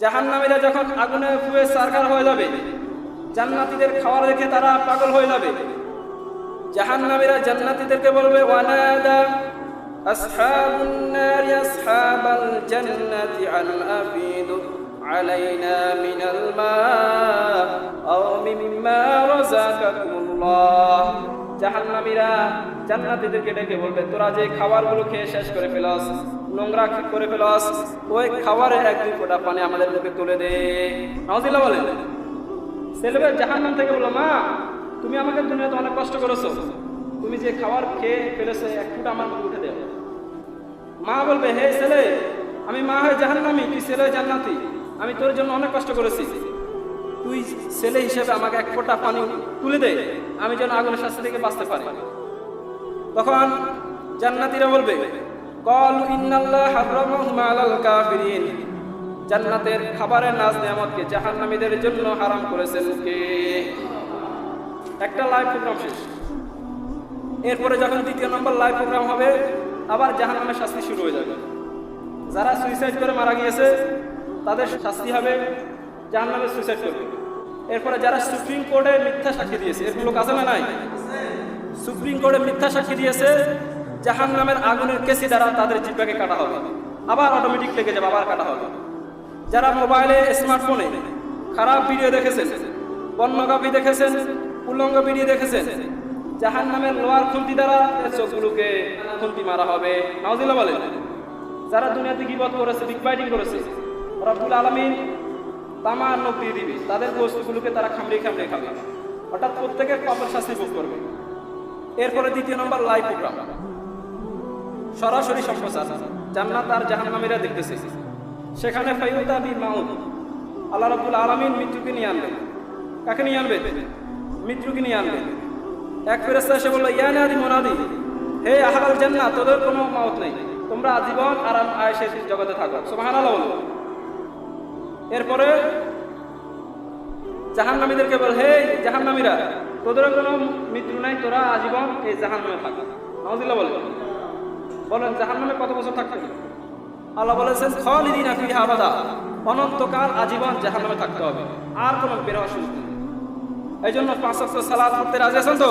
জাহান্নামীরা যখন আগুনে পুয়ে সারকার হয়ে যাবে জান্নাতীদের খাওয়ার দেখে তারা পাগল হয়ে যাবে জাহান্নামীরা জান্নাতীদেরকে বলবে ওয়ানাদা আসহাবুন নারি আসহাবাল জান্নাতি আন আফিদু علينا من الماء أو مما رزقكم الله জাহান্নামীরা জান্নাতীদেরকে ডেকে বলবে, তোরা যে খাবারগুলো খেয়ে শেষ করে ফেলস, নোংরা করে ফেলস, ওই খাবারের এক দুই ফোঁটা পানি আমাদের মুখে তুলে দে। নওয়াজিল্লাহ বলেন। ছেলেবেল জাহান্নাম থেকে বলল, মা, তুমি আমাকে দুনিয়াতে অনেক কষ্ট করেছ। তুমি যে খাবার খেয়ে ফেলেছো, এক ফুটা আমার মুখে উঠে দেও। মা বলবে, হে ছেলে, আমি মা হয়ে জাহান্নামি তুই ছেলে জান্নাতি? আমি তোর জন্য অনেক কষ্ট করেছি। তুই ছেলে হিসেবে আমাকে এক ফোঁটা পানি তুলে দে, আমি যেন আগুনের শাস্তি থেকে বাঁচতে পারি। তখন জান্নাতীরা বলবে, কল ইন্নাল্লাহ হারামাহুমা আলাল কাফিরিন। জান্নাতের খাবারের নাজ নিয়ামতকে জাহান্নামীদের জন্য হারাম করেছেন কে? একটা লাইভ প্রোগ্রাম শেষ। এরপরে যখন দ্বিতীয় নম্বর লাইভ প্রোগ্রাম হবে, আবার জাহান্নামের শাস্তি শুরু হয়ে যাবে। যারা সুইসাইড করে মারা গিয়েছে, তাদের শাস্তি হবে জাহান্নামে সুইসাইড করবে। এরপরে যারা সুপ্রিম কোর্টে মিথ্যা সাক্ষী দিয়েছে, এরকম লোক আছে না নাই? সুপ্রিম কোর্টে মিথ্যা সাক্ষী দিয়েছে জাহান নামের আগুনের কেসি দ্বারা তাদের জিব্বাকে কাটা হবে। আবার অটোমেটিক লেগে যাবে, আবার কাটা হবে। যারা মোবাইলে স্মার্টফোনে খারাপ ভিডিও দেখেছেন বর্ণগাভি দেখেছেন উল্লঙ্গ ভিডিও দেখেছেন জাহান নামের লোয়ার খুন্তি দ্বারা চোখগুলোকে খুন্তি মারা হবে। নাওজিল্লা বলেন, যারা দুনিয়াতে গিবত করেছে বিগ বাইটিং করেছে, রব্বুল আলমিন তামার নখ দিয়ে দিবে, তাদের বস্তুগুলোকে তারা খামড়িয়ে খামড়িয়ে খাবে। অর্থাৎ প্রত্যেকের পাপের শাস্তি ভোগ করবে। এরপরে দ্বিতীয় নম্বর লাইভ প্রোগ্রাম সরাসরি সম্প্রচার। জান্নাত আর জাহান্নামীরা দেখতেছে। সেখানে ফাইউতা বি মাউত আল্লাহ রাব্বুল আলামিন মৃত্যুকে নিয়ে আনবেন কাকে নিয়ে আনবেন মৃত্যুকে নিয়ে আনবেন এক ফেরেস্তা এসে বলল, ইয়া নাদি মোনাদি, হে আহলাল জান্নাত, তোদের কোনো মাউত নেই। তোমরা আজীবন আরাম আয়েশের জগতে থাকো। সুবহানাল্লাহ বলো এরপরে জাহান্নামীদেরকে বল হে জাহান্নামীরা, তোদের কোনো মৃত্যু নাই, তোরা আজীবন এই জাহান্নামে থাক। নাউজিল্লাহ বলেন বলেন, জাহান্নামে কত বছর থাকতে? আল্লাহ বলেছেন খালিদিনা ফিহা আবাদা। অনন্তকাল আজীবন জাহান্নামে থাকতে হবে। আর কোনো বের হওয়ার সুযোগ নেই। এই জন্য পাঁচ সালাদ পড়তে রাজি আছেন তো?